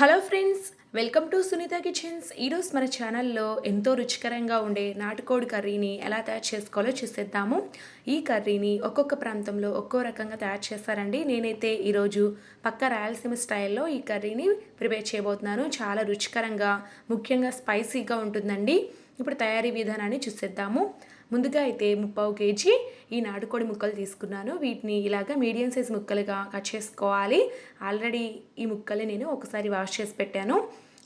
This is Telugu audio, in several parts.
Hello friends welcome to Sunitha kitchens. ఈరోజు మన ఛానల్లో ఎంతో రుచికరంగా ఉండే నాటుకోడి కర్రీని ఎలా తయారు చేసుకోవాలో చూసేద్దాము. ఈ కర్రీని ఒక్కొక్క ప్రాంతంలో ఒక్కో రకంగా తయారు చేస్తారండి. నేనైతే ఈరోజు పక్క రాయలసీమ స్టైల్లో ఈ కర్రీని ప్రిపేర్ చేయబోతున్నాను. చాలా రుచికరంగా ముఖ్యంగా స్పైసీగా ఉంటుందండి. ఇప్పుడు తయారీ విధానాన్ని చూసేద్దాము. ముందుగా అయితే ముప్పావు కేజీ ఈ నాటుకోడి ముక్కలు తీసుకున్నాను. వీటిని ఇలాగ మీడియం సైజ్ ముక్కలుగా కట్ చేసుకోవాలి. ఆల్రెడీ ఈ ముక్కలు నేను ఒకసారి వాష్ చేసి పెట్టాను.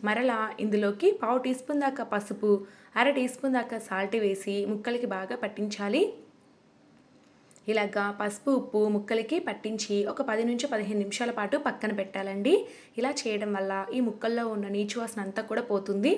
మరలా ఇందులోకి పావు టీ స్పూన్ దాకా పసుపు అర టీ స్పూన్ దాకా సాల్ట్ వేసి ముక్కలకి బాగా పట్టించాలి. ఇలాగా పసుపు ఉప్పు ముక్కలకి పట్టించి ఒక పది నుంచి పదిహేను నిమిషాల పాటు పక్కన పెట్టాలండి. ఇలా చేయడం వల్ల ఈ ముక్కల్లో ఉన్న నీచు వాసన అంతా కూడా పోతుంది.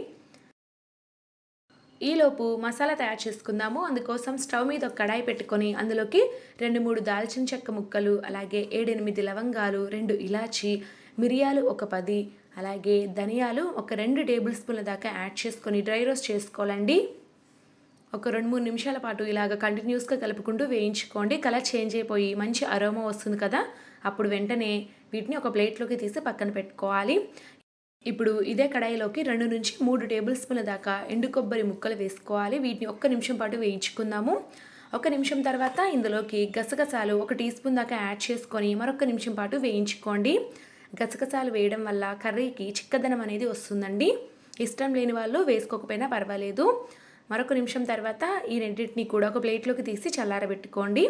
ఈలోపు మసాలా తయారు చేసుకుందాము. అందుకోసం స్టవ్ మీద ఒక కడాయి పెట్టుకొని అందులోకి రెండు మూడు దాల్చిన చెక్క ముక్కలు అలాగే ఏడెనిమిది లవంగాలు రెండు ఇలాచి మిరియాలు ఒక పది అలాగే ధనియాలు ఒక రెండు టేబుల్ స్పూన్ల దాకా యాడ్ చేసుకొని డ్రై రోస్ట్ చేసుకోవాలండి. ఒక రెండు మూడు నిమిషాల పాటు ఇలాగ కంటిన్యూస్గా కలుపుకుంటూ వేయించుకోండి. కలర్ చేంజ్ అయిపోయి మంచి అరోమా వస్తుంది కదా? అప్పుడు వెంటనే వీటిని ఒక ప్లేట్లోకి తీసి పక్కన పెట్టుకోవాలి. ఇప్పుడు ఇదే కడాయిలోకి రెండు నుంచి మూడు టేబుల్ స్పూన్ల దాకా ఎండు కొబ్బరి ముక్కలు వేసుకోవాలి. వీటిని ఒక్క నిమిషం పాటు వేయించుకుందాము. ఒక నిమిషం తర్వాత ఇందులోకి గసగసాలు ఒక టీ స్పూన్ దాకా యాడ్ చేసుకొని మరొక నిమిషం పాటు వేయించుకోండి. గసగసాలు వేయడం వల్ల కర్రీకి చిక్కదనం అనేది వస్తుందండి. ఇష్టం లేని వాళ్ళు వేసుకోకపోయినా పర్వాలేదు. మరొక నిమిషం తర్వాత ఈ రెండింటిని కూడా ఒక ప్లేట్లోకి తీసి చల్లారబెట్టుకోండి.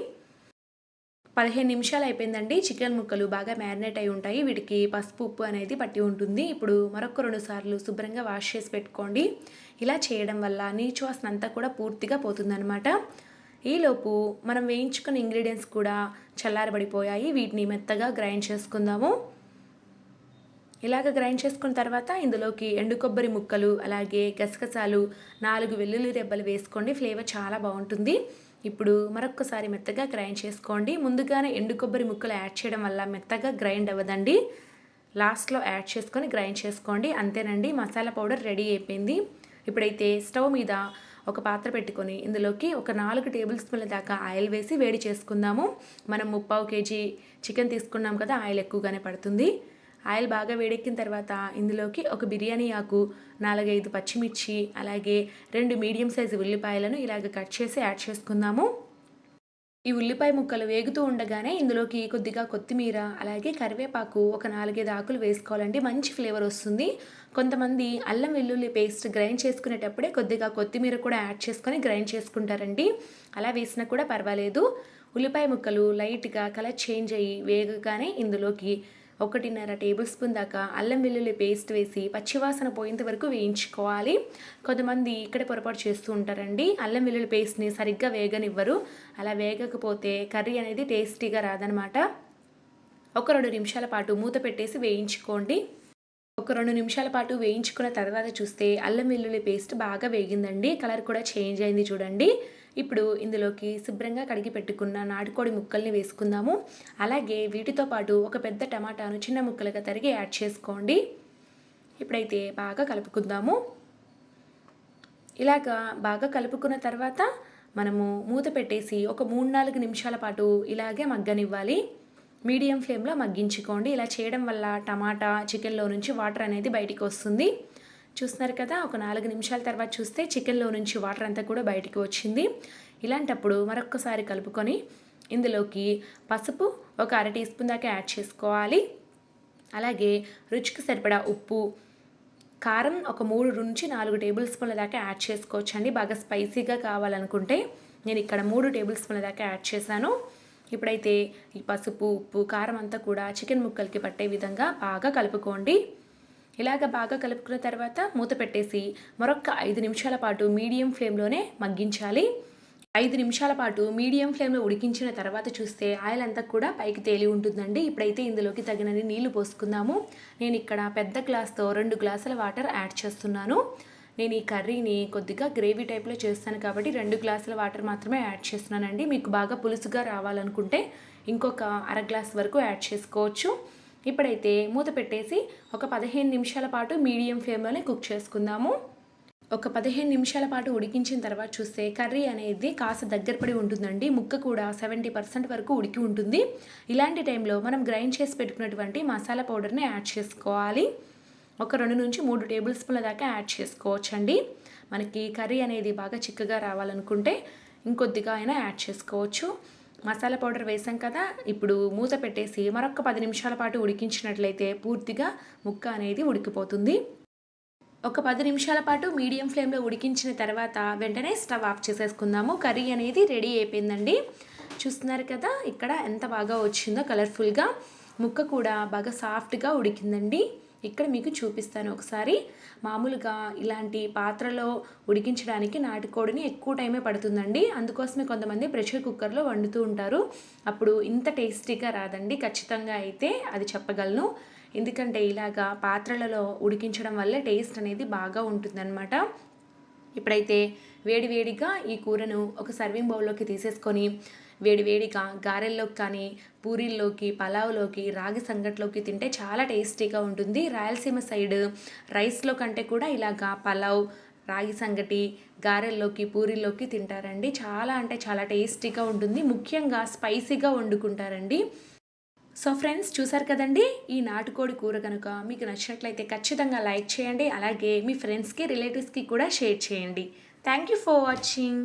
పదిహేను నిమిషాలు అయిపోయిందండి. చికెన్ ముక్కలు బాగా మ్యారినేట్ అయి ఉంటాయి. వీటికి పసుపు ఉప్పు అనేది పట్టి ఉంటుంది. ఇప్పుడు మరొక రెండు సార్లు శుభ్రంగా వాష్ చేసి పెట్టుకోండి. ఇలా చేయడం వల్ల నీచు వాసన అంతా కూడా పూర్తిగా పోతుందన్నమాట. ఈలోపు మనం వేయించుకున్న ఇంగ్రీడియంట్స్ కూడా చల్లారబడిపోయాయి. వీటిని మెత్తగా గ్రైండ్ చేసుకుందాము. ఇలాగ గ్రైండ్ చేసుకున్న తర్వాత ఇందులోకి ఎండు కొబ్బరి ముక్కలు అలాగే గసగసాలు నాలుగు వెల్లుల్లి రెబ్బలు వేసుకోండి. ఫ్లేవర్ చాలా బాగుంటుంది. ఇప్పుడు మరొకసారి మెత్తగా గ్రైండ్ చేసుకోండి. ముందుగానే ఎండు కొబ్బరి ముక్కలు యాడ్ చేయడం వల్ల మెత్తగా గ్రైండ్ అవ్వదండి. లాస్ట్లో యాడ్ చేసుకొని గ్రైండ్ చేసుకోండి. అంతేనండి మసాలా పౌడర్ రెడీ అయిపోయింది. ఇప్పుడైతే స్టవ్ మీద ఒక పాత్ర పెట్టుకొని ఇందులోకి ఒక నాలుగు టేబుల్ స్పూన్ల దాకా ఆయిల్ వేసి వేడి చేసుకుందాము. మనం ముప్పావు కేజీ చికెన్ తీసుకున్నాం కదా ఆయిల్ ఎక్కువగానే పడుతుంది. ఆయిల్ బాగా వేడెక్కిన తర్వాత ఇందులోకి ఒక బిర్యానీ ఆకు నాలుగైదు పచ్చిమిర్చి అలాగే రెండు మీడియం సైజు ఉల్లిపాయలను ఇలాగ కట్ చేసి యాడ్ చేసుకుందాము. ఈ ఉల్లిపాయ ముక్కలు వేగుతూ ఉండగానే ఇందులోకి కొద్దిగా కొత్తిమీర అలాగే కరివేపాకు ఒక నాలుగైదు ఆకులు వేసుకోవాలండి. మంచి ఫ్లేవర్ వస్తుంది. కొంతమంది అల్లం వెల్లుల్లి పేస్ట్ గ్రైండ్ చేసుకునేటప్పుడే కొద్దిగా కొత్తిమీర కూడా యాడ్ చేసుకొని గ్రైండ్ చేసుకుంటారండి. అలా వేసినా కూడా పర్వాలేదు. ఉల్లిపాయ ముక్కలు లైట్గా కలర్ చేంజ్ అయ్యి వేగగానే ఇందులోకి ఒకటిన్నర టేబుల్ స్పూన్ దాకా అల్లం వెల్లుల్లి పేస్ట్ వేసి పచ్చివాసన పోయేంత వరకు వేయించుకోవాలి. కొంతమంది ఇక్కడ పొరపాటు చేస్తూ ఉంటారండి. అల్లం వెల్లుల్లి పేస్ట్ని సరిగ్గా వేగనివ్వరు. అలా వేగకపోతే కర్రీ అనేది టేస్టీగా రాదనమాట ఒక రెండు నిమిషాల పాటు మూత పెట్టేసి వేయించుకోండి. ఒక రెండు నిమిషాల పాటు వేయించుకున్న తర్వాత చూస్తే అల్లం వెల్లుల్లి పేస్ట్ బాగా వేగిందండి. కలర్ కూడా చేంజ్ అయింది చూడండి. ఇప్పుడు ఇందులోకి శుభ్రంగా కడిగి పెట్టుకున్న నాటుకోడి ముక్కల్ని వేసుకుందాము. అలాగే వీటితో పాటు ఒక పెద్ద టమాటాను చిన్న ముక్కలుగా తరిగి యాడ్ చేసుకోండి. ఇప్పుడైతే బాగా కలుపుకుందాము. ఇలాగా బాగా కలుపుకున్న తర్వాత మనము మూత పెట్టేసి ఒక మూడు నాలుగు నిమిషాల పాటు ఇలాగే మగ్గనివ్వాలి. మీడియం ఫ్లేమ్లో మగ్గించుకోండి. ఇలా చేయడం వల్ల టమాటా చికెన్లో నుంచి వాటర్ అనేది బయటికి వస్తుంది. చూస్తున్నారు కదా ఒక నాలుగు నిమిషాల తర్వాత చూస్తే చికెన్లో నుంచి వాటర్ అంతా కూడా బయటికి వచ్చింది. ఇలాంటప్పుడు మరొక్కసారి కలుపుకొని ఇందులోకి పసుపు ఒక అర టీ స్పూన్ దాకా యాడ్ చేసుకోవాలి. అలాగే రుచికి సరిపడా ఉప్పు కారం ఒక మూడు నుంచి నాలుగు టేబుల్ స్పూన్ల దాకా యాడ్ చేసుకోవచ్చండి. బాగా స్పైసీగా కావాలనుకుంటే నేను ఇక్కడ మూడు టేబుల్ స్పూన్ల దాకా యాడ్ చేశాను. ఇప్పుడైతే ఈ పసుపు ఉప్పు కారం అంతా కూడా చికెన్ ముక్కలకి పట్టే విధంగా బాగా కలుపుకోండి. ఇలాగ బాగా కలుపుకున్న తర్వాత మూత పెట్టేసి మరొక ఐదు నిమిషాల పాటు మీడియం ఫ్లేమ్లోనే మగ్గించాలి. ఐదు నిమిషాల పాటు మీడియం ఫ్లేమ్లో ఉడికించిన తర్వాత చూస్తే ఆయిల్ అంతా కూడా పైకి తేలి ఉంటుందండి. ఇప్పుడైతే ఇందులోకి తగినన్ని నీళ్ళు పోసుకుందాము. నేను ఇక్కడ పెద్ద గ్లాస్తో రెండు గ్లాసుల వాటర్ యాడ్ చేస్తున్నాను. నేను ఈ కర్రీని కొద్దిగా గ్రేవీ టైప్లో చేస్తాను కాబట్టి రెండు గ్లాసుల వాటర్ మాత్రమే యాడ్ చేస్తున్నానండి. మీకు బాగా పులుసుగా రావాలనుకుంటే ఇంకొక అర గ్లాస్ వరకు యాడ్ చేసుకోవచ్చు. ఇప్పుడైతే మూత పెట్టేసి ఒక పదిహేను నిమిషాల పాటు మీడియం ఫ్లేమ్లోనే కుక్ చేసుకుందాము. ఒక పదిహేను నిమిషాల పాటు ఉడికించిన తర్వాత చూస్తే కర్రీ అనేది కాస్త దగ్గర పడి ఉంటుందండి. ముక్క కూడా సెవెంటీ పర్సెంట్ వరకు ఉడికి ఉంటుంది. ఇలాంటి టైంలో మనం గ్రైండ్ చేసి పెట్టుకున్నటువంటి మసాలా పౌడర్ని యాడ్ చేసుకోవాలి. ఒక రెండు నుంచి మూడు టేబుల్ స్పూన్ల దాకా యాడ్ చేసుకోవచ్చండి. మనకి కర్రీ అనేది బాగా చిక్కగా రావాలనుకుంటే ఇంకొద్దిగా అయినా యాడ్ చేసుకోవచ్చు. మసాలా పౌడర్ వేసాం కదా ఇప్పుడు మూత పెట్టేసి మరొక పది నిమిషాల పాటు ఉడికించినట్లయితే పూర్తిగా ముక్క అనేది ఉడికిపోతుంది. ఒక పది నిమిషాల పాటు మీడియం ఫ్లేమ్లో ఉడికించిన తర్వాత వెంటనే స్టవ్ ఆఫ్ చేసేసుకుందాము. కర్రీ అనేది రెడీ అయిపోయిందండి. చూస్తున్నారు కదా ఇక్కడ ఎంత బాగా వచ్చిందో కలర్ఫుల్గా ముక్క కూడా బాగా సాఫ్ట్గా ఉడికిందండి. ఇక్కడ మీకు చూపిస్తాను. ఒకసారి మామూలుగా ఇలాంటి పాత్రలో ఉడికించడానికి నాటుకోడిని ఎక్కువ టైమే పడుతుందండి. అందుకోసమే కొంతమంది ప్రెషర్ కుక్కర్లో వండుతూ ఉంటారు. అప్పుడు ఇంత టేస్టీగా రాదండి. ఖచ్చితంగా అయితే అది చెప్పగలను. ఎందుకంటే ఇలాగా పాత్రలలో ఉడికించడం వల్ల టేస్ట్ అనేది బాగా ఉంటుందన్నమాట. ఇప్పుడైతే వేడివేడిగా ఈ కూరను ఒక సర్వింగ్ బౌల్లోకి తీసేసుకొని వేడివేడిగా గారెల్లోకి కానీ పూరీల్లోకి పలావ్లోకి రాగి సంగట్లోకి తింటే చాలా టేస్టీగా ఉంటుంది. రాయలసీమ సైడ్ రైస్లో కంటే కూడా ఇలాగా పలావ్ రాగి సంగటి గారెల్లోకి పూరీల్లోకి తింటారండి. చాలా అంటే చాలా టేస్టీగా ఉంటుంది. ముఖ్యంగా స్పైసీగా వండుకుంటారండి. సో ఫ్రెండ్స్ చూసారు కదండి? ఈ నాటుకోడి కూర కనుక మీకు నచ్చినట్లయితే ఖచ్చితంగా లైక్ చేయండి. అలాగే మీ ఫ్రెండ్స్కి రిలేటివ్స్కి కూడా షేర్ చేయండి. Thank you for watching